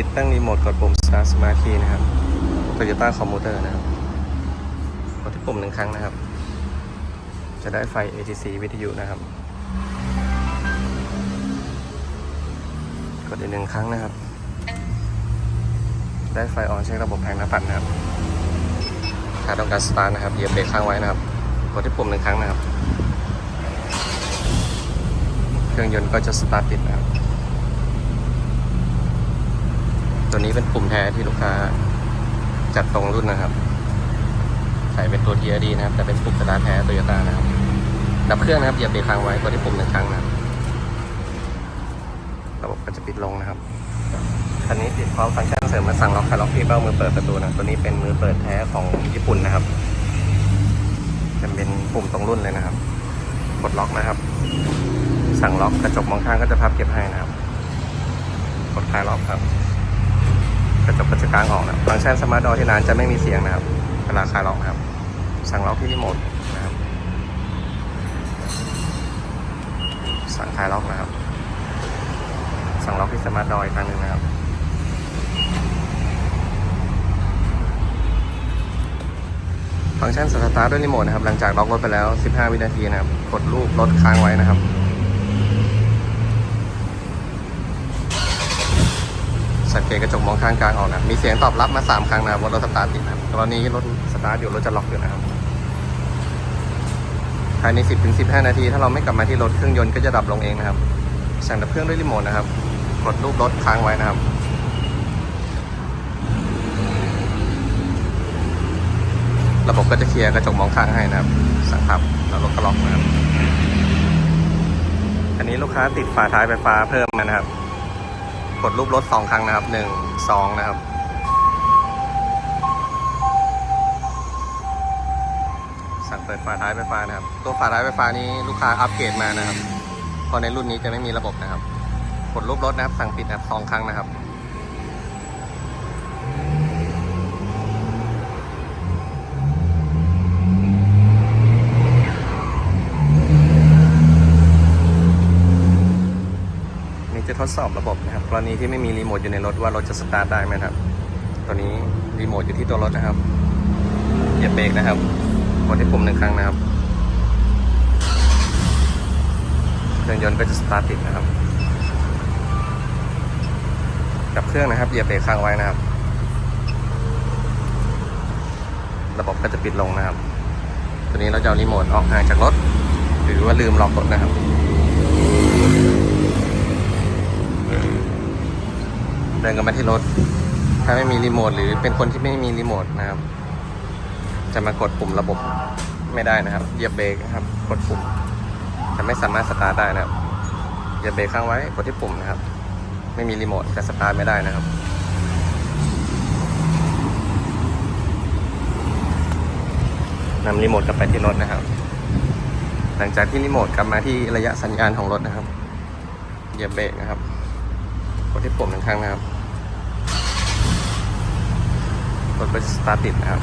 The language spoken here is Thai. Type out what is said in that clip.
ติดตั้งรีโมทกดปุ่ม Start Smart Key นะครับ Toyota Commuter นะครับ กดที่ปุ่มหนึ่งครั้งนะครับ จะได้ไฟ ATC วิทยุนะครับ กดอีกหนึ่งครั้งนะครับ ได้ไฟออนเช็คระบบแผงหน้าปัดนะครับถ้าต้องการสตาร์ทนะครับ เหยียบเบรกค้างไว้นะครับ กดที่ปุ่มหนึ่งครั้งนะครับ เครื่องยนต์ก็จะสตาร์ทติดนะครับ ตัวนี้เป็นปุ่มแท้ที่ลูกค้าจัดตรงรุ่นนะครับ ใส่เป็นตัว TRD นะครับ แต่เป็นปุ่มสตาร์ทแท้โตโยต้านะครับ ดับเครื่องนะครับเหยียบเบรกค้างไว้กดที่ปุ่มหนึ่งครั้งนะครับระบบก็จะปิดลงนะครับคันนี้ติดพร้อมฟังก์ชันเสริมมาสั่งล็อกคาล็อกที่เป้ามือเปิดประตูนะตัวนี้เป็นมือเปิดแท้ของญี่ปุ่นนะครับจะเป็นปุ่มตรงรุ่นเลยนะครับ กดล็อกนะครับ สั่งล็อกกระจกมองข้างก็จะพับเก็บให้นะครับ กดคลายล็อกครับ กระจกก็จะกลางออกนะฟังก์ชันสมาร์ทดอที่ร้านจะไม่มีเสียงนะครับเวลาคลายล็อกนะครับ สั่งล็อกที่รีโมทนะครับ สั่งคลายล็อกนะครับ สั่งล็อกที่สมาร์ทดอยครั้งหนึ่งนะครับฟังก์ชันสตาร์ทด้วยรีโมทนะครับ หลังจากล็อกรถไปแล้ว 15 วินาทีนะครับ กดรูปรถค้างไว้นะครับ สังเกตกระจกมองข้างกลางออกนะมีเสียงตอบรับมา 3 ครั้งนะครับว่ารถสตาร์ทติดนะครับตอนนี้รถสตาร์ทอยู่รถจะล็อกอยู่นะครับภายใน 10-15 นาที ถ้าเราไม่กลับมาที่รถเครื่องยนต์ก็จะดับลงเองนะครับ สั่งดับเครื่องด้วยรีโมทนะครับ กดรูปรถค้างไว้นะครับระบบก็จะเคลียร์กระจกมองข้างให้นะครับ สั่งขับแล้วรถก็ล็อกนะครับ อันนี้ลูกค้าติดฝาท้ายไฟฟ้าเพิ่มนะครับ กดรูปรถสองครั้งนะครับหนึ่งสองนะครับ สั่งเปิดฝาท้ายไฟฟ้านะครับ ตัวฝาท้ายไฟฟ้านี้ลูกค้าอัปเกรดมานะครับเพราะในรุ่นนี้จะไม่มีระบบนะครับ กดรูปรถนะครับ สั่งปิดนะครับสองครั้งนะครับ ดสอบระบบนะครับกรณีที่ไม่มีรีโมทอยู่ในรถว่ารถจะสตาร์ทได้ไหมครับตัวนี้รีโมทอยู่ที่ตัวรถนะครับเหยียบเบรกนะครับกดที่ปุ่มหนึ่งครั้งนะครับเครื่องยนต์ก็จะสตาร์ทติดนะครับดับเครื่องนะครับเหยียบเบรกค้างไว้นะครับ ระบบก็จะปิดลงนะครับ ตัวนี้เราจะเอารีโมทออกห่างจากรถ หรือว่าลืมล็อกรถนะครับ เดินกันมาที่รถ ถ้าไม่มีรีโมทหรือเป็นคนที่ไม่มีรีโมทนะครับ จะมากดปุ่มระบบไม่ได้นะครับเหยียบเบรกนะครับ กดปุ่มจะไม่สามารถสตาร์ทได้นะครับเหยียบเบรกค้างไว้กดที่ปุ่มนะครับ ไม่มีรีโมทจะสตาร์ทไม่ได้นะครับนำรีโมทกลับไปที่รถนะครับ หลังจากที่รีโมทกลับมาที่ระยะสัญญาณของรถนะครับ เหยียบเบรกนะครับ กดที่ปุ่มหนึ่งครั้งนะครับ รถก็จะสตาร์ทติดนะครับ